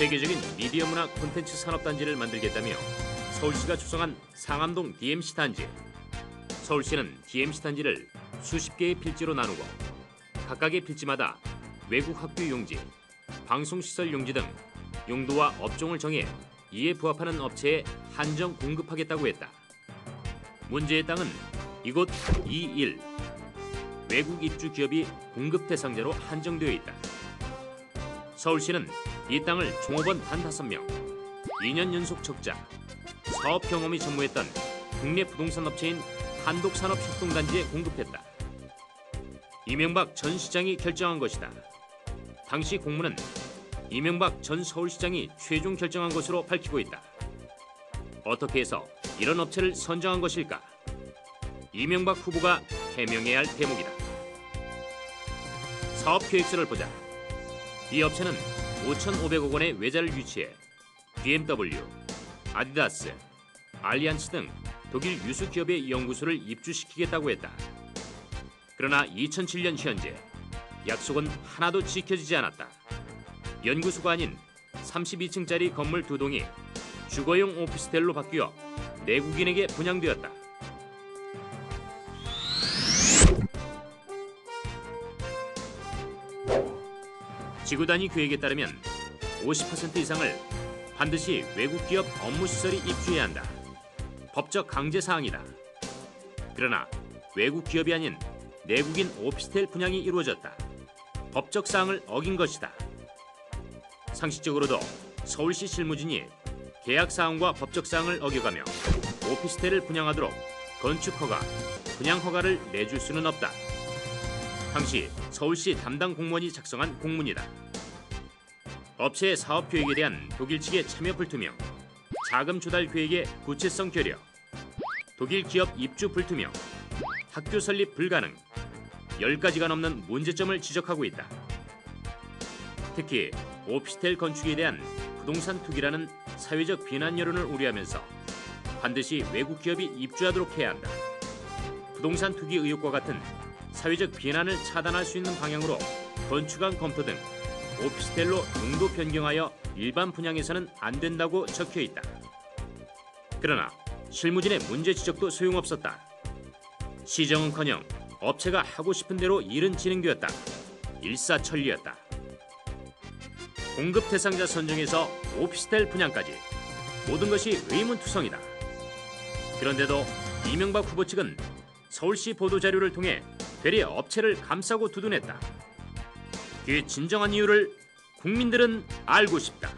세계적인 미디어 문화 콘텐츠 산업단지를 만들겠다며 서울시가 조성한 상암동 DMC 단지. 서울시는 DMC 단지를 수십 개의 필지로 나누고 각각의 필지마다 외국 학교 용지, 방송시설 용지 등 용도와 업종을 정해 이에 부합하는 업체에 한정 공급하겠다고 했다. 문제의 땅은 이곳 21 외국 입주 기업이 공급 대상자로 한정되어 있다. 서울시는 이 땅을 종업원 단 5명, 2년 연속 적자, 사업 경험이 전무했던 국내 부동산 업체인 한독산업협동단지에 공급했다. 이명박 전 시장이 결정한 것이다. 당시 공문은 이명박 전 서울시장이 최종 결정한 것으로 밝히고 있다. 어떻게 해서 이런 업체를 선정한 것일까? 이명박 후보가 해명해야 할 대목이다. 사업 계획서를 보자. 이 업체는 5,500억 원의 외자를 유치해 BMW, 아디다스, 알리안스 등 독일 유수 기업의 연구소를 입주시키겠다고 했다. 그러나 2007년 현재 약속은 하나도 지켜지지 않았다. 연구소가 아닌 32층짜리 건물 두 동이 주거용 오피스텔로 바뀌어 내국인에게 분양되었다. 지구 단위 계획에 따르면 50% 이상을 반드시 외국 기업 업무 시설이 입주해야 한다. 법적 강제 사항이다. 그러나 외국 기업이 아닌 내국인 오피스텔 분양이 이루어졌다. 법적 사항을 어긴 것이다. 상식적으로도 서울시 실무진이 계약 사항과 법적 사항을 어겨가며 오피스텔을 분양하도록 건축 허가, 분양 허가를 내줄 수는 없다. 당시 서울시 담당 공무원이 작성한 공문이다. 업체의 사업 계획에 대한 독일 측의 참여 불투명, 자금 조달 계획의 구체성 결여, 독일 기업 입주 불투명, 학교 설립 불가능, 10가지가 넘는 문제점을 지적하고 있다. 특히 오피스텔 건축에 대한 부동산 투기라는 사회적 비난 여론을 우려하면서 반드시 외국 기업이 입주하도록 해야 한다. 부동산 투기 의혹과 같은 사회적 비난을 차단할 수 있는 방향으로 건축안 검토 등 오피스텔로 용도 변경하여 일반 분양에서는 안 된다고 적혀 있다. 그러나 실무진의 문제 지적도 소용없었다. 시정은커녕 업체가 하고 싶은 대로 일은 진행되었다. 일사천리였다. 공급 대상자 선정에서 오피스텔 분양까지 모든 것이 의문투성이다. 그런데도 이명박 후보 측은 서울시 보도자료를 통해 되레 업체를 감싸고 두둔했다. 그 진정한 이유를 국민들은 알고 싶다.